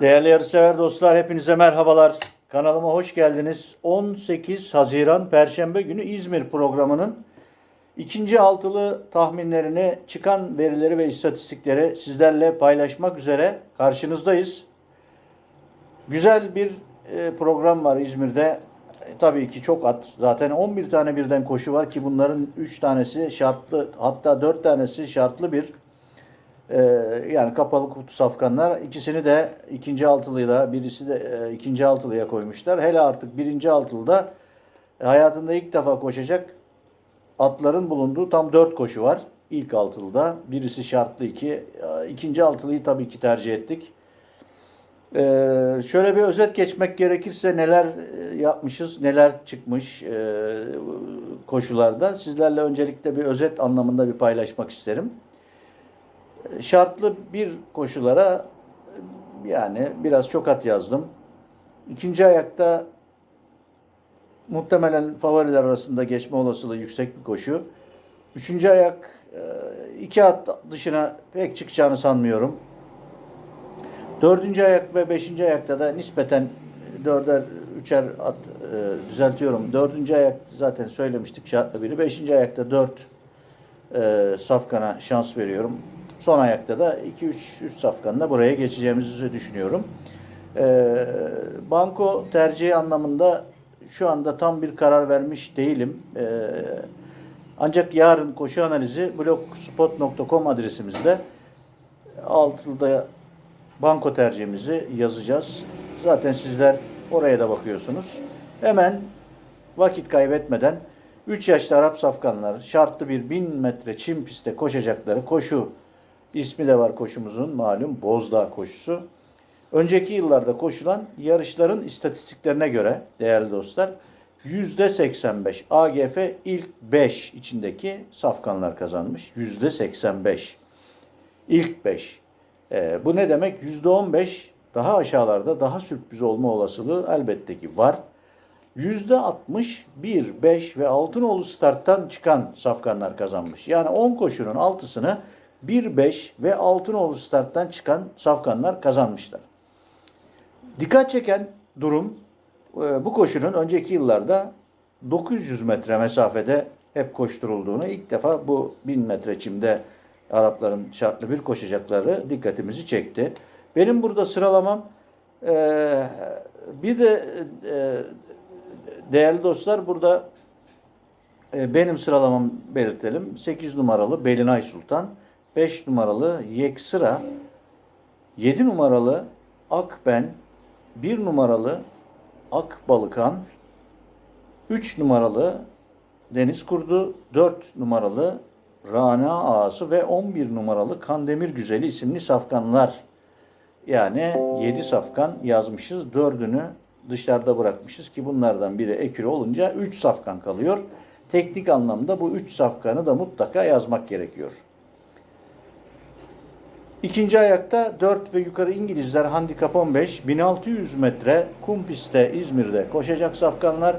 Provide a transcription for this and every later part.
Değerli yarışsever dostlar hepinize merhabalar. Kanalıma hoş geldiniz. 18 Haziran Perşembe günü İzmir programının ikinci altılı tahminlerini, çıkan verileri ve istatistikleri sizlerle paylaşmak üzere karşınızdayız. Güzel bir e, program var İzmir'de. E, Tabii ki çok at. Zaten 11 tane birden koşu var ki bunların 3 tanesi şartlı hatta 4 tanesi şartlı bir ee, yani kapalı kutu safkanlar. İkisini de ikinci altılıyla birisi de e, ikinci altılıya koymuşlar. Hele artık birinci altılıda e, hayatında ilk defa koşacak atların bulunduğu tam dört koşu var. İlk altılıda. Birisi şartlı iki. E, ikinci altılıyı tabii ki tercih ettik. Ee, şöyle bir özet geçmek gerekirse neler e, yapmışız, neler çıkmış e, koşularda. Sizlerle öncelikle bir özet anlamında bir paylaşmak isterim şartlı bir koşulara yani biraz çok at yazdım. İkinci ayakta muhtemelen favoriler arasında geçme olasılığı yüksek bir koşu. Üçüncü ayak e, iki at dışına pek çıkacağını sanmıyorum. Dördüncü ayak ve beşinci ayakta da nispeten dörder, üçer at e, düzeltiyorum. Dördüncü ayak zaten söylemiştik şartlı biri. Beşinci ayakta dört e, safkana şans veriyorum. Son ayakta da 2-3 safkanla buraya geçeceğimizi düşünüyorum. Ee, banko tercihi anlamında şu anda tam bir karar vermiş değilim. Ee, ancak yarın koşu analizi blogspot.com adresimizde altında banko tercihimizi yazacağız. Zaten sizler oraya da bakıyorsunuz. Hemen vakit kaybetmeden 3 yaşlı Arap safkanlar şartlı bir 1000 metre çim pistte koşacakları koşu İsmi de var koşumuzun malum Bozdağ koşusu. Önceki yıllarda koşulan yarışların istatistiklerine göre değerli dostlar %85 AGF ilk 5 içindeki safkanlar kazanmış. %85 ilk 5. Ee, bu ne demek? %15 daha aşağılarda daha sürpriz olma olasılığı elbette ki var. %60 1, 5 ve Altınoğlu starttan çıkan safkanlar kazanmış. Yani 10 koşunun 6'sını 1-5 ve Altınoğlu starttan çıkan safkanlar kazanmışlar. Dikkat çeken durum e, bu koşunun önceki yıllarda 900 metre mesafede hep koşturulduğunu ilk defa bu 1000 metre çimde Arapların şartlı bir koşacakları dikkatimizi çekti. Benim burada sıralamam e, bir de e, değerli dostlar burada benim sıralamam belirtelim. 8 numaralı Belinay Sultan. 5 numaralı Yeksıra, 7 numaralı Akben, 1 numaralı Akbalıkan, 3 numaralı Deniz Kurdu, 4 numaralı Rana Ağası ve 11 numaralı Kandemir Güzeli isimli safkanlar. Yani 7 safkan yazmışız. 4'ünü dışarıda bırakmışız ki bunlardan biri ekürü olunca 3 safkan kalıyor. Teknik anlamda bu 3 safkanı da mutlaka yazmak gerekiyor. İkinci ayakta 4 ve yukarı İngilizler handikap 15, 1600 metre kum pistte İzmir'de koşacak safkanlar.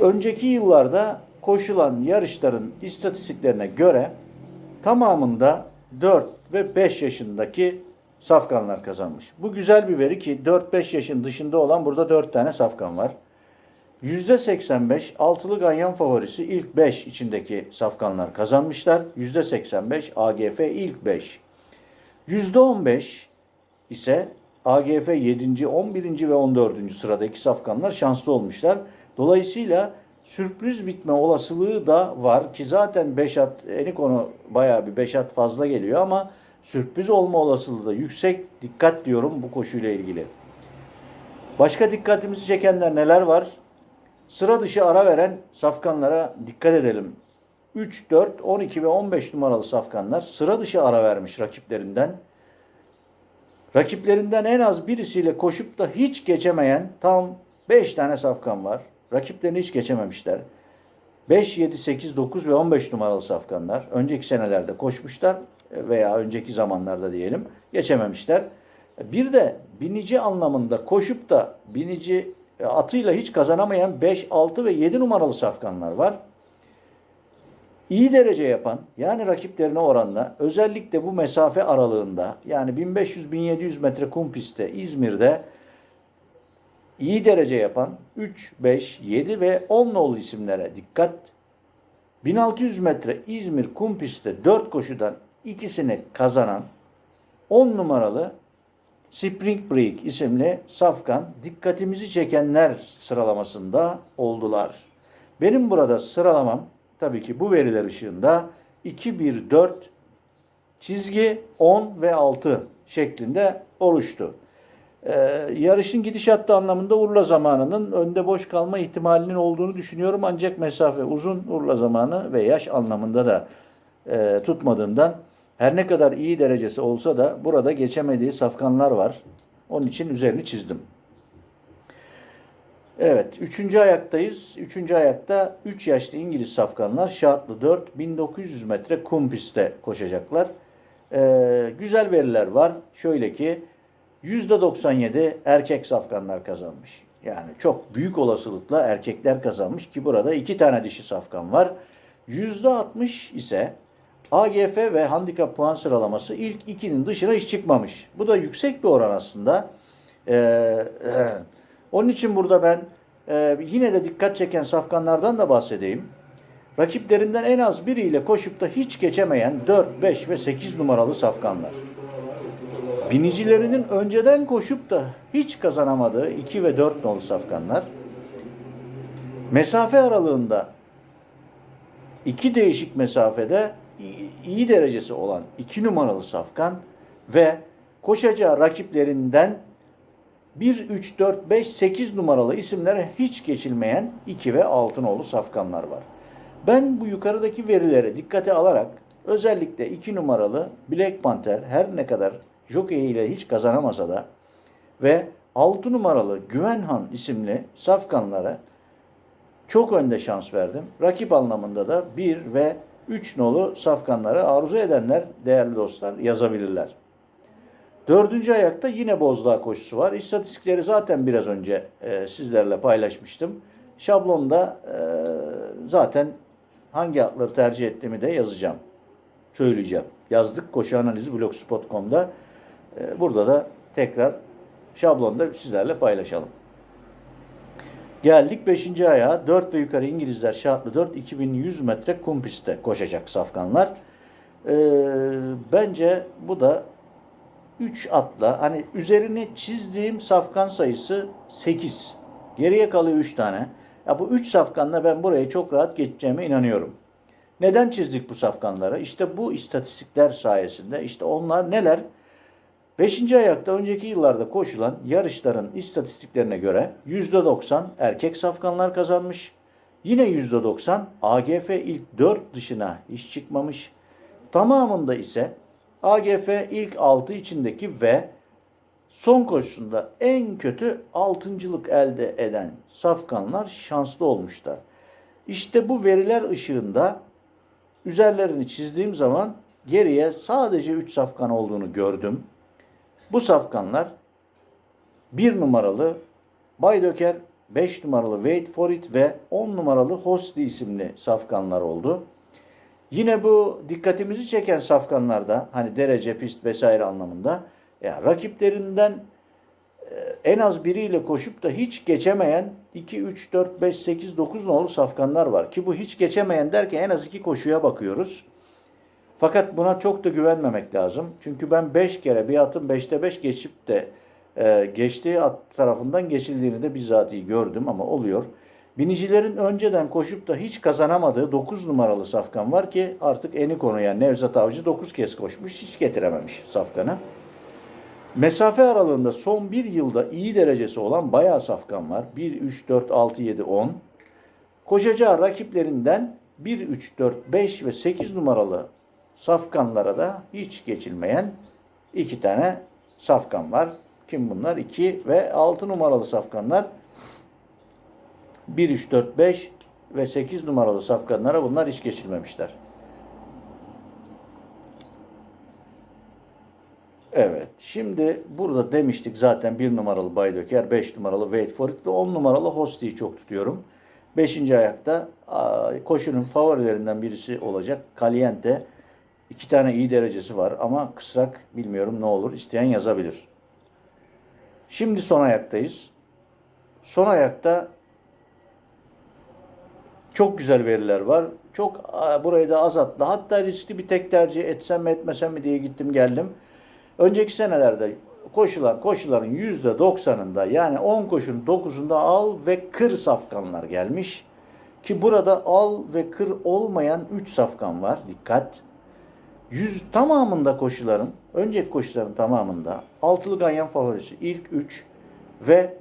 Önceki yıllarda koşulan yarışların istatistiklerine göre tamamında 4 ve 5 yaşındaki safkanlar kazanmış. Bu güzel bir veri ki 4-5 yaşın dışında olan burada 4 tane safkan var. %85 altılı ganyan favorisi ilk 5 içindeki safkanlar kazanmışlar. %85 AGF ilk 5. %15 ise AGF 7. 11. ve 14. sıradaki safkanlar şanslı olmuşlar. Dolayısıyla sürpriz bitme olasılığı da var ki zaten 5 at eni konu bayağı bir 5 at fazla geliyor ama sürpriz olma olasılığı da yüksek. Dikkat diyorum bu koşuyla ilgili. Başka dikkatimizi çekenler neler var? Sıra dışı ara veren safkanlara dikkat edelim. 3, 4, 12 ve 15 numaralı safkanlar sıra dışı ara vermiş rakiplerinden. Rakiplerinden en az birisiyle koşup da hiç geçemeyen tam 5 tane safkan var. Rakiplerini hiç geçememişler. 5, 7, 8, 9 ve 15 numaralı safkanlar önceki senelerde koşmuşlar veya önceki zamanlarda diyelim geçememişler. Bir de binici anlamında koşup da binici atıyla hiç kazanamayan 5, 6 ve 7 numaralı safkanlar var. iyi derece yapan yani rakiplerine oranla özellikle bu mesafe aralığında yani 1500-1700 metre kum pistte İzmir'de iyi derece yapan 3, 5, 7 ve 10 nolu isimlere dikkat. 1600 metre İzmir kum pistte 4 koşudan ikisini kazanan 10 numaralı Spring Break isimli safkan dikkatimizi çekenler sıralamasında oldular. Benim burada sıralamam tabii ki bu veriler ışığında 2, 1, 4 çizgi 10 ve 6 şeklinde oluştu. Ee, yarışın gidişatı anlamında Urla zamanının önde boş kalma ihtimalinin olduğunu düşünüyorum. Ancak mesafe uzun Urla zamanı ve yaş anlamında da e, tutmadığından her ne kadar iyi derecesi olsa da burada geçemediği safkanlar var. Onun için üzerini çizdim. Evet, üçüncü ayaktayız. Üçüncü ayakta 3 yaşlı İngiliz safkanlar şartlı 4, 1900 metre kum pistte koşacaklar. Ee, güzel veriler var. Şöyle ki %97 erkek safkanlar kazanmış. Yani çok büyük olasılıkla erkekler kazanmış ki burada iki tane dişi safkan var. %60 ise AGF ve handikap puan sıralaması ilk ikinin dışına hiç çıkmamış. Bu da yüksek bir oran aslında. Ee, onun için burada ben e, yine de dikkat çeken safkanlardan da bahsedeyim. Rakiplerinden en az biriyle koşup da hiç geçemeyen 4, 5 ve 8 numaralı safkanlar. Binicilerinin önceden koşup da hiç kazanamadığı 2 ve 4 nolu safkanlar. Mesafe aralığında iki değişik mesafede iyi derecesi olan 2 numaralı safkan ve koşacağı rakiplerinden 1, 3, 4, 5, 8 numaralı isimlere hiç geçilmeyen 2 ve 6 nolu safkanlar var. Ben bu yukarıdaki verilere dikkate alarak özellikle 2 numaralı Black Panther her ne kadar jockey ile hiç kazanamasa da ve 6 numaralı Güvenhan isimli safkanlara çok önde şans verdim. Rakip anlamında da 1 ve 3 nolu safkanları arzu edenler değerli dostlar yazabilirler. Dördüncü ayakta yine Bozdağ koşusu var. İstatistikleri zaten biraz önce e, sizlerle paylaşmıştım. Şablonda e, zaten hangi atları tercih ettiğimi de yazacağım. Söyleyeceğim. Yazdık koşu analizi blogspot.com'da. E, burada da tekrar şablonda sizlerle paylaşalım. Geldik 5. ayağa. 4 ve yukarı İngilizler şartlı 4 2100 metre kum pistte koşacak safkanlar. Ee, bence bu da 3 atla hani üzerini çizdiğim safkan sayısı 8. Geriye kalıyor 3 tane. Ya bu 3 safkanla ben buraya çok rahat geçeceğime inanıyorum. Neden çizdik bu safkanları? İşte bu istatistikler sayesinde işte onlar neler? 5. ayakta önceki yıllarda koşulan yarışların istatistiklerine göre %90 erkek safkanlar kazanmış. Yine %90 AGF ilk 4 dışına hiç çıkmamış. Tamamında ise AGF ilk 6 içindeki ve son koşusunda en kötü altıncılık elde eden safkanlar şanslı olmuşlar. İşte bu veriler ışığında üzerlerini çizdiğim zaman geriye sadece 3 safkan olduğunu gördüm. Bu safkanlar 1 numaralı Baydöker, 5 numaralı Wait for It ve 10 numaralı Hosti isimli safkanlar oldu. Yine bu dikkatimizi çeken safkanlarda hani derece, pist vesaire anlamında ya rakiplerinden e, en az biriyle koşup da hiç geçemeyen 2, 3, 4, 5, 8, 9 nolu safkanlar var. Ki bu hiç geçemeyen derken en az iki koşuya bakıyoruz. Fakat buna çok da güvenmemek lazım. Çünkü ben 5 kere bir atın 5'te 5 geçip de e, geçtiği at tarafından geçildiğini de bizzatihi gördüm ama oluyor. Binicilerin önceden koşup da hiç kazanamadığı 9 numaralı safkan var ki artık eni konu yani Nevzat Avcı 9 kez koşmuş hiç getirememiş safkanı. Mesafe aralığında son bir yılda iyi derecesi olan bayağı safkan var. 1, 3, 4, 6, 7, 10. Koşacağı rakiplerinden 1, 3, 4, 5 ve 8 numaralı safkanlara da hiç geçilmeyen iki tane safkan var. Kim bunlar? 2 ve 6 numaralı safkanlar. 1, 3, 4, 5 ve 8 numaralı safkanlara bunlar hiç geçilmemişler. Evet. Şimdi burada demiştik zaten 1 numaralı Baydöker, 5 numaralı Wait for It ve 10 numaralı Hosti'yi çok tutuyorum. Beşinci ayakta aa, koşunun favorilerinden birisi olacak Caliente. İki tane iyi derecesi var ama kısrak bilmiyorum ne olur. İsteyen yazabilir. Şimdi son ayaktayız. Son ayakta çok güzel veriler var. Çok burayı da az atla. Hatta riskli bir tek tercih etsem mi etmesem mi diye gittim geldim. Önceki senelerde koşulan koşuların %90'ında yani 10 koşunun 9'unda al ve kır safkanlar gelmiş. Ki burada al ve kır olmayan 3 safkan var. Dikkat. Yüz tamamında koşuların, önceki koşuların tamamında altılı ganyan favorisi ilk 3 ve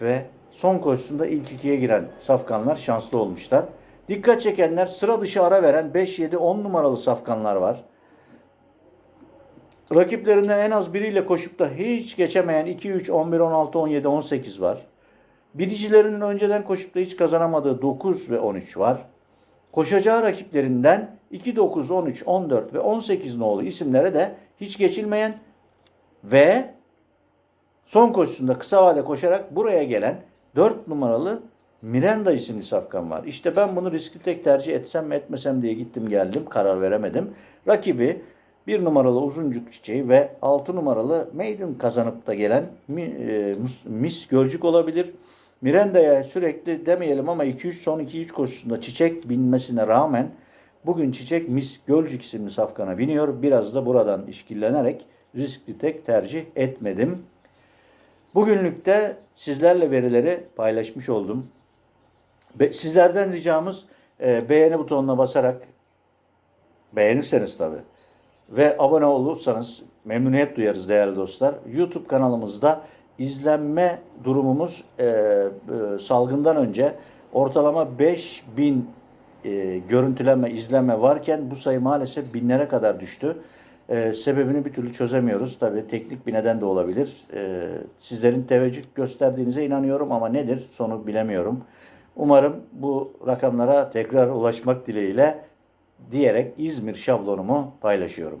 ve son koşusunda ilk ikiye giren safkanlar şanslı olmuşlar. Dikkat çekenler sıra dışı ara veren 5, 7, 10 numaralı safkanlar var. Rakiplerinden en az biriyle koşup da hiç geçemeyen 2, 3, 11, 16, 17, 18 var. Biricilerinin önceden koşup da hiç kazanamadığı 9 ve 13 var. Koşacağı rakiplerinden 2, 9, 13, 14 ve 18 nolu isimlere de hiç geçilmeyen ve son koşusunda kısa vade koşarak buraya gelen 4 numaralı Miranda isimli safkan var. İşte ben bunu riskli tek tercih etsem mi etmesem diye gittim geldim karar veremedim. Rakibi 1 numaralı uzuncuk çiçeği ve 6 numaralı Maiden kazanıp da gelen e, Miss Gölcük olabilir. Miranda'ya sürekli demeyelim ama 2-3 son 2-3 koşusunda çiçek binmesine rağmen bugün çiçek Miss Gölcük isimli safkana biniyor. Biraz da buradan işkillenerek riskli tek tercih etmedim. Bugünlük de sizlerle verileri paylaşmış oldum. Sizlerden ricamız e, beğeni butonuna basarak beğenirseniz tabi ve abone olursanız memnuniyet duyarız değerli dostlar. YouTube kanalımızda izlenme durumumuz e, e, salgından önce ortalama 5000 e, görüntülenme, izlenme varken bu sayı maalesef binlere kadar düştü. E, sebebini bir türlü çözemiyoruz. Tabii teknik bir neden de olabilir. E, sizlerin teveccüh gösterdiğinize inanıyorum ama nedir sonu bilemiyorum. Umarım bu rakamlara tekrar ulaşmak dileğiyle diyerek İzmir şablonumu paylaşıyorum.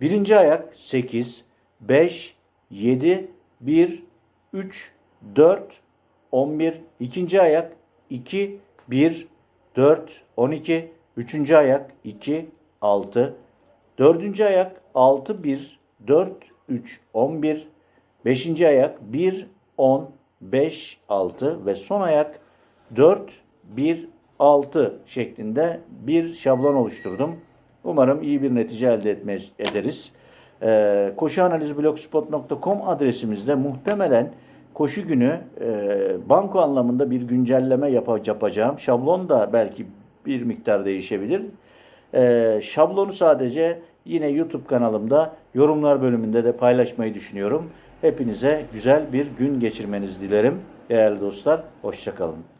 Birinci ayak 8, 5, 7, 1, 3, 4, 11. İkinci ayak 2, 1, 4, 12. Üçüncü ayak 2, 6. Dördüncü ayak 6, 1, 4, 3, 11. Beşinci ayak 1, 10, 5, 6 ve son ayak 4, 1, 6 şeklinde bir şablon oluşturdum. Umarım iyi bir netice elde etme, ederiz. Ee, koşuanalizblogspot.com adresimizde muhtemelen koşu günü e, banko anlamında bir güncelleme yapa- yapacağım. Şablon da belki bir miktar değişebilir. Ee, şablonu sadece yine YouTube kanalımda yorumlar bölümünde de paylaşmayı düşünüyorum. Hepinize güzel bir gün geçirmenizi dilerim. Değerli dostlar, hoşçakalın.